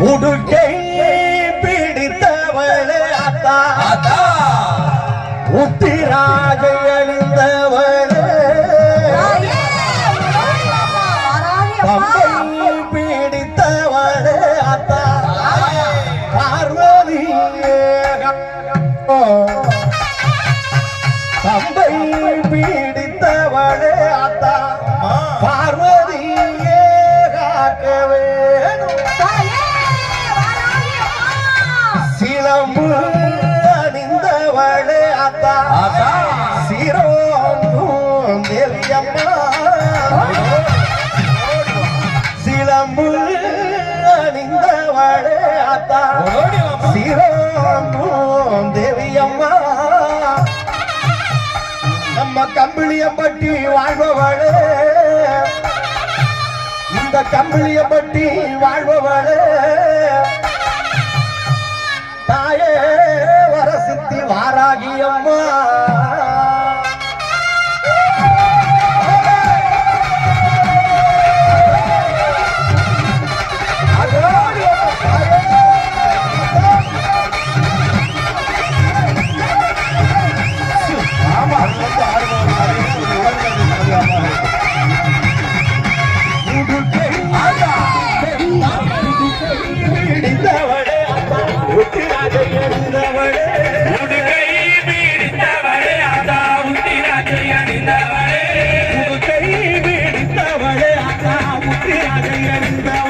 உடுக்கை பிடித்தவளே அத்தா. ஆத்தா உத்திராஜை அணிந்தவளே. பம்பை பிடித்தவளே அத்தா. பார்வதியே பம்பை பீடித்தவளே அத்தா. பார்வதியே காக்க சிலம்பு அணிந்தவளே அத்தா. ஆத்தா. சிரோம் தேவியம்மா சிலம்பு அணிந்தவளே அத்தா. ஓடி வாம்மா. சிரோம் தேவியம்மா. நம்ம கம்பிளியம்பட்டி வாழ்பவளே. இந்த கம்பிளியம்பட்டி வாழ்பவளே. ಆಗಿ ಅಮ್ಮ Getting better.